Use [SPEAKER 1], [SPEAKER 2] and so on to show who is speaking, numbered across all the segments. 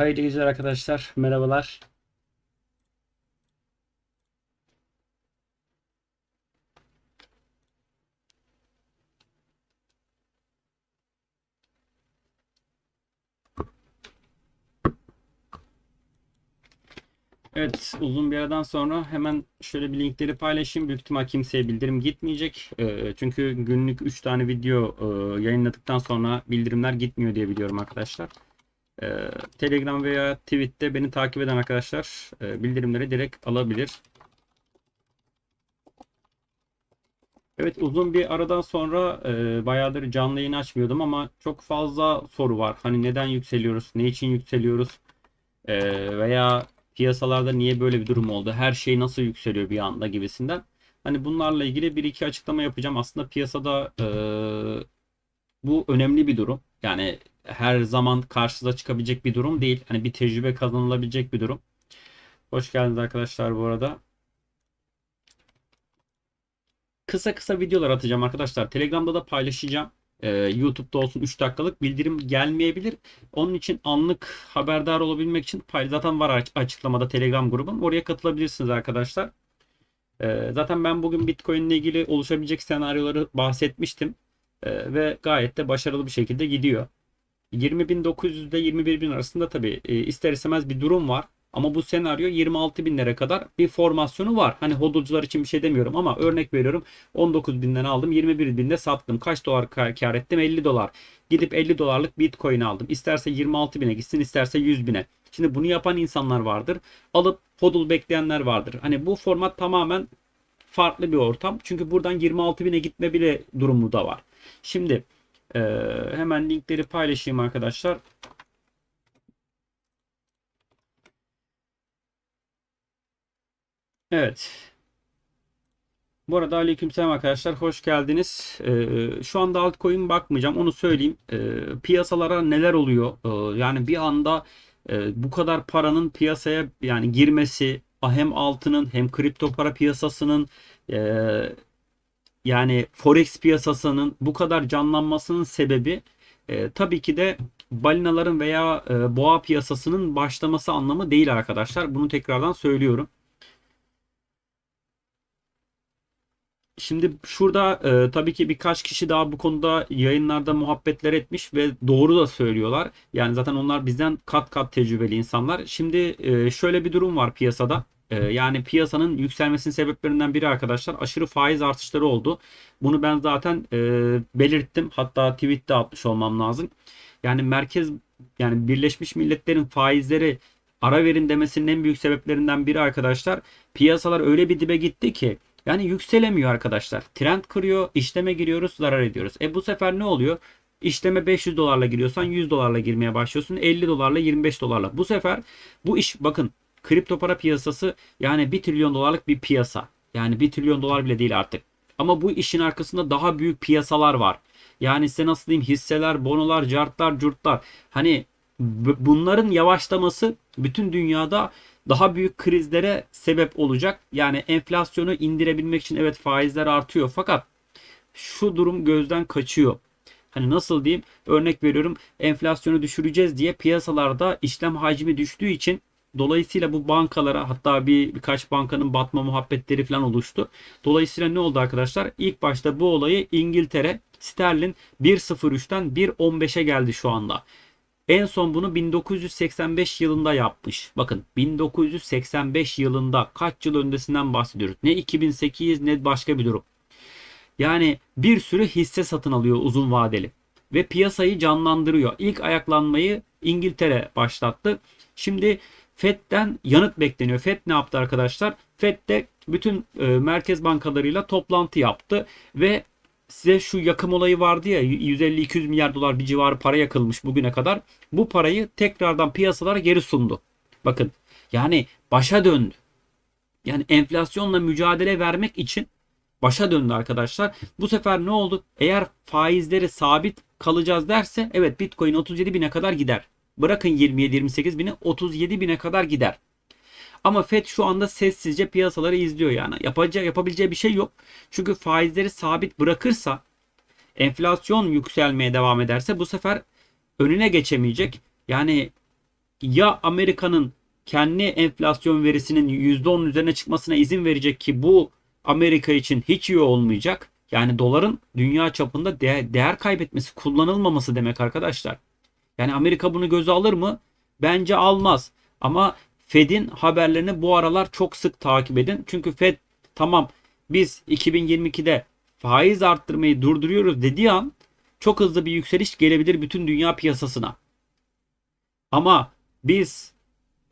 [SPEAKER 1] Hayırlı geceler arkadaşlar. Merhabalar. Evet, uzun bir aradan sonra hemen şöyle bir linkleri paylaşayım. Büyük ihtimal kimseye bildirim gitmeyecek. Ee, çünkü günlük 3 tane video e, yayınladıktan sonra bildirimler gitmiyor diye biliyorum arkadaşlar. Ee, Telegram veya Tweet'te beni takip eden arkadaşlar e, bildirimleri direkt alabilir. Evet uzun bir aradan sonra e, bayağıdır canlı yayın açmıyordum ama çok fazla soru var. Hani neden yükseliyoruz, ne için yükseliyoruz e, veya piyasalarda niye böyle bir durum oldu, her şey nasıl yükseliyor bir anda gibisinden. Hani bunlarla ilgili bir iki açıklama yapacağım. Aslında piyasada e, bu önemli bir durum. Yani her zaman karşınıza çıkabilecek bir durum değil. Hani bir tecrübe kazanılabilecek bir durum. Hoş geldiniz arkadaşlar bu arada. Kısa kısa videolar atacağım arkadaşlar. Telegram'da da paylaşacağım. Ee, YouTube'da olsun 3 dakikalık bildirim gelmeyebilir. Onun için anlık haberdar olabilmek için zaten var aç- açıklamada Telegram grubum. Oraya katılabilirsiniz arkadaşlar. Ee, zaten ben bugün Bitcoin ile ilgili oluşabilecek senaryoları bahsetmiştim. Ee, ve gayet de başarılı bir şekilde gidiyor. 20.900 ile 21.000 arasında tabii e, ister istemez bir durum var. Ama bu senaryo 26 binlere kadar bir formasyonu var. Hani hodulcular için bir şey demiyorum ama örnek veriyorum 19 binden aldım 21 binde sattım. Kaç dolar ka- kar ettim? 50 dolar. Gidip 50 dolarlık bitcoin aldım. İsterse 26 bine gitsin isterse 100 bine. Şimdi bunu yapan insanlar vardır. Alıp hodul bekleyenler vardır. Hani bu format tamamen farklı bir ortam. Çünkü buradan 26 bine gitme bile durumu da var. Şimdi e, hemen linkleri paylaşayım arkadaşlar. Evet. Bu arada aleykümselam arkadaşlar hoş geldiniz. Ee, şu anda altcoin bakmayacağım onu söyleyeyim. Ee, piyasalara neler oluyor? Ee, yani bir anda e, bu kadar paranın piyasaya yani girmesi hem altının hem kripto para piyasasının e, yani forex piyasasının bu kadar canlanmasının sebebi e, tabii ki de balinaların veya e, boğa piyasasının başlaması anlamı değil arkadaşlar. Bunu tekrardan söylüyorum. Şimdi şurada e, tabii ki birkaç kişi daha bu konuda yayınlarda muhabbetler etmiş ve doğru da söylüyorlar. Yani zaten onlar bizden kat kat tecrübeli insanlar. Şimdi e, şöyle bir durum var piyasada. E, yani piyasanın yükselmesinin sebeplerinden biri arkadaşlar aşırı faiz artışları oldu. Bunu ben zaten e, belirttim. Hatta tweette atmış olmam lazım. Yani merkez yani Birleşmiş Milletler'in faizleri ara verin demesinin en büyük sebeplerinden biri arkadaşlar. Piyasalar öyle bir dibe gitti ki yani yükselemiyor arkadaşlar. Trend kırıyor, işleme giriyoruz, zarar ediyoruz. E bu sefer ne oluyor? İşleme 500 dolarla giriyorsan 100 dolarla girmeye başlıyorsun. 50 dolarla 25 dolarla. Bu sefer bu iş bakın kripto para piyasası yani 1 trilyon dolarlık bir piyasa. Yani 1 trilyon dolar bile değil artık. Ama bu işin arkasında daha büyük piyasalar var. Yani size nasıl diyeyim hisseler, bonolar, cartlar, curtlar. Hani bunların yavaşlaması bütün dünyada daha büyük krizlere sebep olacak. Yani enflasyonu indirebilmek için evet faizler artıyor fakat şu durum gözden kaçıyor. Hani nasıl diyeyim? Örnek veriyorum enflasyonu düşüreceğiz diye piyasalarda işlem hacmi düştüğü için dolayısıyla bu bankalara hatta bir birkaç bankanın batma muhabbetleri falan oluştu. Dolayısıyla ne oldu arkadaşlar? İlk başta bu olayı İngiltere sterlin 1.03'ten 1.15'e geldi şu anda. En son bunu 1985 yılında yapmış. Bakın 1985 yılında kaç yıl öncesinden bahsediyoruz. Ne 2008 ne başka bir durum. Yani bir sürü hisse satın alıyor uzun vadeli ve piyasayı canlandırıyor. İlk ayaklanmayı İngiltere başlattı. Şimdi FED'den yanıt bekleniyor. FED ne yaptı arkadaşlar? FED de bütün e, merkez bankalarıyla toplantı yaptı ve size şu yakım olayı vardı ya 150-200 milyar dolar bir civarı para yakılmış bugüne kadar. Bu parayı tekrardan piyasalara geri sundu. Bakın yani başa döndü. Yani enflasyonla mücadele vermek için başa döndü arkadaşlar. Bu sefer ne oldu? Eğer faizleri sabit kalacağız derse evet Bitcoin 37 bine kadar gider. Bırakın 27-28 bini 37 bine kadar gider. Ama Fed şu anda sessizce piyasaları izliyor yani. Yapacağı, yapabileceği bir şey yok. Çünkü faizleri sabit bırakırsa enflasyon yükselmeye devam ederse bu sefer önüne geçemeyecek. Yani ya Amerika'nın kendi enflasyon verisinin %10'un üzerine çıkmasına izin verecek ki bu Amerika için hiç iyi olmayacak. Yani doların dünya çapında değer, değer kaybetmesi, kullanılmaması demek arkadaşlar. Yani Amerika bunu göze alır mı? Bence almaz. Ama Fed'in haberlerini bu aralar çok sık takip edin. Çünkü Fed tamam biz 2022'de faiz arttırmayı durduruyoruz dediği an çok hızlı bir yükseliş gelebilir bütün dünya piyasasına. Ama biz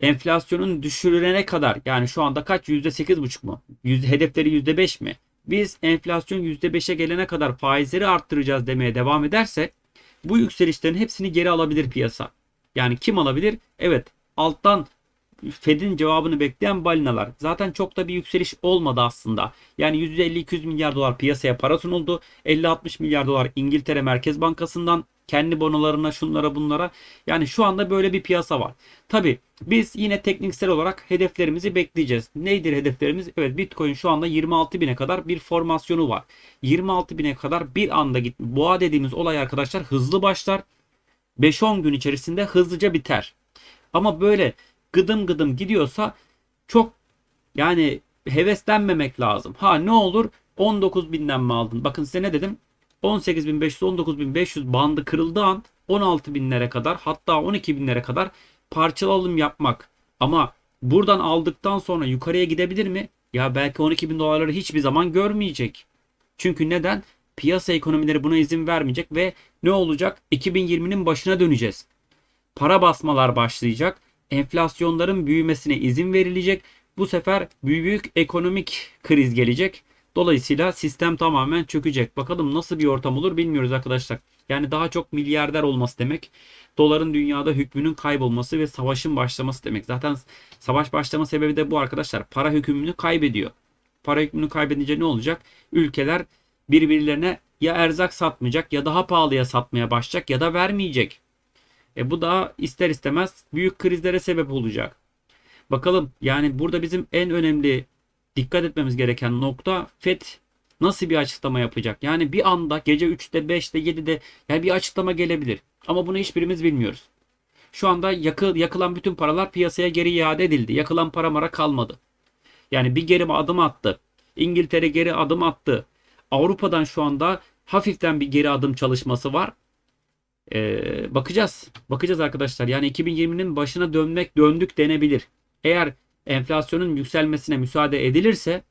[SPEAKER 1] enflasyonun düşürülene kadar yani şu anda kaç %8,5 mu? Hedefleri %5 mi? Biz enflasyon %5'e gelene kadar faizleri arttıracağız demeye devam edersek bu yükselişlerin hepsini geri alabilir piyasa. Yani kim alabilir? Evet alttan Fed'in cevabını bekleyen balinalar. Zaten çok da bir yükseliş olmadı aslında. Yani %50-200 milyar dolar piyasaya para sunuldu. 50-60 milyar dolar İngiltere Merkez Bankası'ndan kendi bonolarına şunlara bunlara. Yani şu anda böyle bir piyasa var. Tabi biz yine tekniksel olarak hedeflerimizi bekleyeceğiz. Neydir hedeflerimiz? Evet Bitcoin şu anda 26 bine kadar bir formasyonu var. 26 bine kadar bir anda git. Boğa dediğimiz olay arkadaşlar hızlı başlar. 5-10 gün içerisinde hızlıca biter. Ama böyle gıdım gıdım gidiyorsa çok yani heveslenmemek lazım. Ha ne olur 19 binden mi aldın? Bakın size ne dedim? 18.500-19.500 bandı kırıldığı an 16 binlere kadar hatta 12 binlere kadar parçalı alım yapmak. Ama buradan aldıktan sonra yukarıya gidebilir mi? Ya belki 12 bin dolarları hiçbir zaman görmeyecek. Çünkü neden? Piyasa ekonomileri buna izin vermeyecek ve ne olacak? 2020'nin başına döneceğiz. Para basmalar başlayacak. Enflasyonların büyümesine izin verilecek. Bu sefer büyük ekonomik kriz gelecek. Dolayısıyla sistem tamamen çökecek. Bakalım nasıl bir ortam olur bilmiyoruz arkadaşlar. Yani daha çok milyarder olması demek. Doların dünyada hükmünün kaybolması ve savaşın başlaması demek. Zaten savaş başlama sebebi de bu arkadaşlar. Para hükmünü kaybediyor. Para hükmünü kaybedince ne olacak? Ülkeler birbirlerine ya erzak satmayacak ya daha pahalıya satmaya başlayacak ya da vermeyecek. E bu da ister istemez büyük krizlere sebep olacak. Bakalım yani burada bizim en önemli dikkat etmemiz gereken nokta FED nasıl bir açıklama yapacak? Yani bir anda gece 3'te 5'te 7'de yani bir açıklama gelebilir. Ama bunu hiçbirimiz bilmiyoruz. Şu anda yakı, yakılan bütün paralar piyasaya geri iade edildi. Yakılan para mara kalmadı. Yani bir geri adım attı. İngiltere geri adım attı. Avrupa'dan şu anda hafiften bir geri adım çalışması var. Ee, bakacağız. Bakacağız arkadaşlar. Yani 2020'nin başına dönmek döndük denebilir. Eğer enflasyonun yükselmesine müsaade edilirse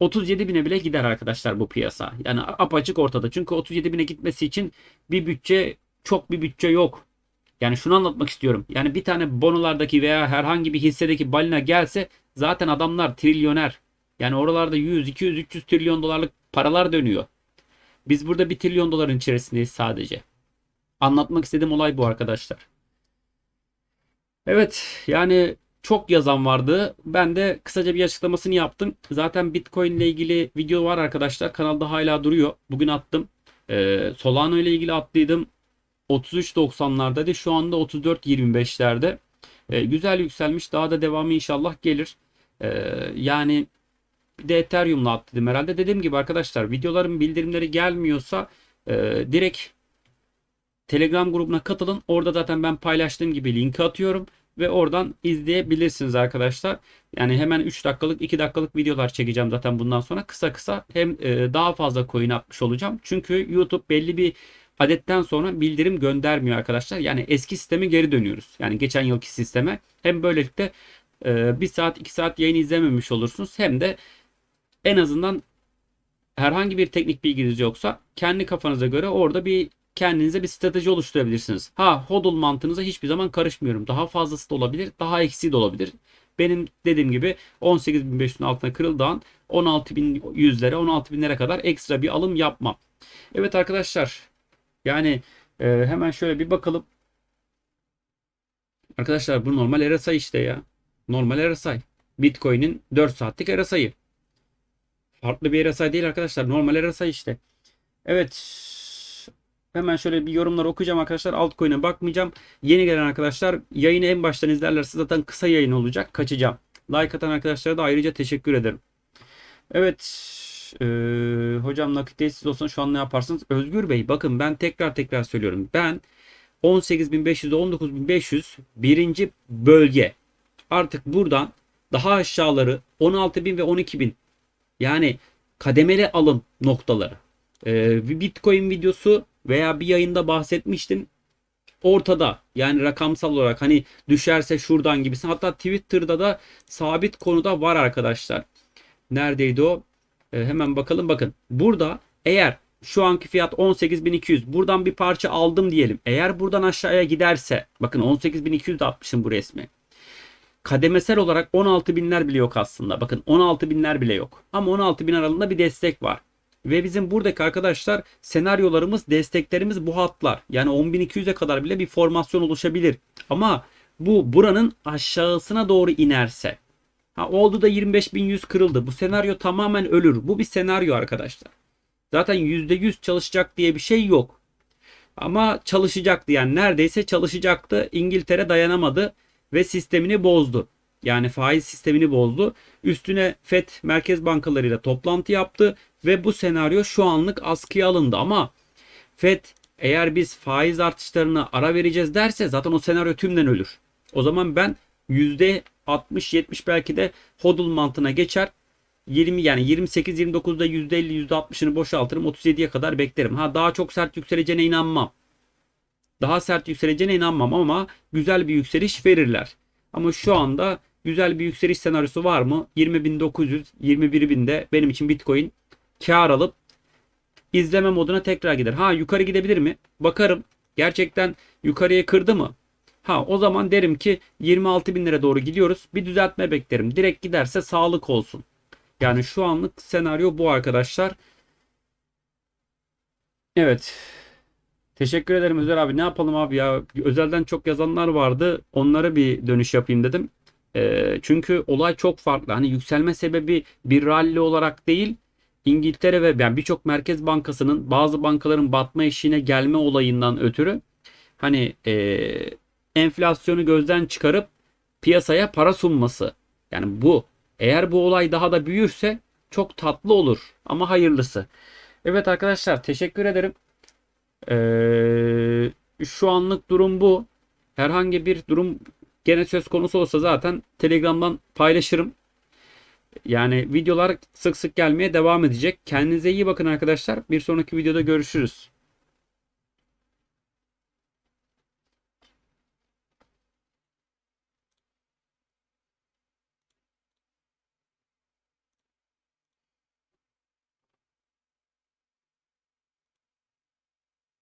[SPEAKER 1] 37 bine bile gider arkadaşlar bu piyasa. Yani apaçık ortada. Çünkü 37 bine gitmesi için bir bütçe çok bir bütçe yok. Yani şunu anlatmak istiyorum. Yani bir tane bonolardaki veya herhangi bir hissedeki balina gelse zaten adamlar trilyoner. Yani oralarda 100, 200, 300 trilyon dolarlık paralar dönüyor. Biz burada bir trilyon doların içerisindeyiz sadece. Anlatmak istediğim olay bu arkadaşlar. Evet yani çok yazan vardı. Ben de kısaca bir açıklamasını yaptım. Zaten Bitcoin ile ilgili video var arkadaşlar. Kanalda hala duruyor. Bugün attım. Ee, Solana ile ilgili attıydım. 33.90'lardaydı. Şu anda 34.25'lerde. Ee, güzel yükselmiş. Daha da devamı inşallah gelir. Ee, yani bir de Ethereum'la attıydım herhalde. Dediğim gibi arkadaşlar videoların bildirimleri gelmiyorsa e, direkt Telegram grubuna katılın. Orada zaten ben paylaştığım gibi linki atıyorum ve oradan izleyebilirsiniz arkadaşlar. Yani hemen 3 dakikalık 2 dakikalık videolar çekeceğim zaten bundan sonra kısa kısa hem e, daha fazla coin atmış olacağım. Çünkü YouTube belli bir adetten sonra bildirim göndermiyor arkadaşlar. Yani eski sisteme geri dönüyoruz. Yani geçen yılki sisteme. Hem böylelikle 1 saat 2 saat yayın izlememiş olursunuz. Hem de en azından herhangi bir teknik bilginiz yoksa kendi kafanıza göre orada bir kendinize bir strateji oluşturabilirsiniz. Ha hodl mantığınıza hiçbir zaman karışmıyorum. Daha fazlası da olabilir, daha eksiği de olabilir. Benim dediğim gibi 18.500'ün altına kırıldığı an 16.100'lere 16.000'lere kadar ekstra bir alım yapmam. Evet arkadaşlar yani e, hemen şöyle bir bakalım. Arkadaşlar bu normal RSI işte ya. Normal RSI. Bitcoin'in 4 saatlik RSI'yi. Farklı bir RSI değil arkadaşlar. Normal RSI işte. Evet. Hemen şöyle bir yorumlar okuyacağım arkadaşlar. Altcoin'e bakmayacağım. Yeni gelen arkadaşlar yayını en baştan izlerlerse zaten kısa yayın olacak. Kaçacağım. Like atan arkadaşlara da ayrıca teşekkür ederim. Evet. Ee, hocam nakit siz olsun şu an ne yaparsınız? Özgür Bey bakın ben tekrar tekrar söylüyorum. Ben 18.500 ile 19.500 birinci bölge. Artık buradan daha aşağıları 16.000 ve 12.000 yani kademeli alım noktaları. Ee, Bitcoin videosu veya bir yayında bahsetmiştim. Ortada yani rakamsal olarak hani düşerse şuradan gibisin. Hatta Twitter'da da sabit konuda var arkadaşlar. Neredeydi o? Ee, hemen bakalım bakın. Burada eğer şu anki fiyat 18.200 buradan bir parça aldım diyelim. Eğer buradan aşağıya giderse bakın 18.200 de atmışım bu resmi. Kademesel olarak 16 binler bile yok aslında. Bakın 16 binler bile yok. Ama 16 bin aralığında bir destek var. Ve bizim buradaki arkadaşlar senaryolarımız, desteklerimiz bu hatlar. Yani 10.200'e kadar bile bir formasyon oluşabilir. Ama bu buranın aşağısına doğru inerse. Ha, oldu da 25.100 kırıldı. Bu senaryo tamamen ölür. Bu bir senaryo arkadaşlar. Zaten %100 çalışacak diye bir şey yok. Ama çalışacaktı yani neredeyse çalışacaktı. İngiltere dayanamadı ve sistemini bozdu. Yani faiz sistemini bozdu. Üstüne FED merkez bankalarıyla toplantı yaptı ve bu senaryo şu anlık askıya alındı ama FED eğer biz faiz artışlarına ara vereceğiz derse zaten o senaryo tümden ölür. O zaman ben %60-70 belki de hodl mantığına geçer. 20 yani 28-29'da %50 %60'ını boşaltırım. 37'ye kadar beklerim. Ha daha çok sert yükseleceğine inanmam. Daha sert yükseleceğine inanmam ama güzel bir yükseliş verirler. Ama şu anda güzel bir yükseliş senaryosu var mı? 20.900, 21.000'de benim için Bitcoin kar alıp izleme moduna tekrar gider. Ha yukarı gidebilir mi? Bakarım. Gerçekten yukarıya kırdı mı? Ha o zaman derim ki 26 bin lira doğru gidiyoruz. Bir düzeltme beklerim. Direkt giderse sağlık olsun. Yani şu anlık senaryo bu arkadaşlar. Evet. Teşekkür ederim Özer abi. Ne yapalım abi ya? Özelden çok yazanlar vardı. Onlara bir dönüş yapayım dedim. Ee, çünkü olay çok farklı. Hani yükselme sebebi bir rally olarak değil. İngiltere ve yani birçok merkez bankasının bazı bankaların batma eşiğine gelme olayından ötürü hani e, enflasyonu gözden çıkarıp piyasaya para sunması. Yani bu. Eğer bu olay daha da büyürse çok tatlı olur. Ama hayırlısı. Evet arkadaşlar teşekkür ederim. Ee, şu anlık durum bu. Herhangi bir durum gene söz konusu olsa zaten Telegram'dan paylaşırım. Yani videolar sık sık gelmeye devam edecek. Kendinize iyi bakın arkadaşlar. Bir sonraki videoda görüşürüz.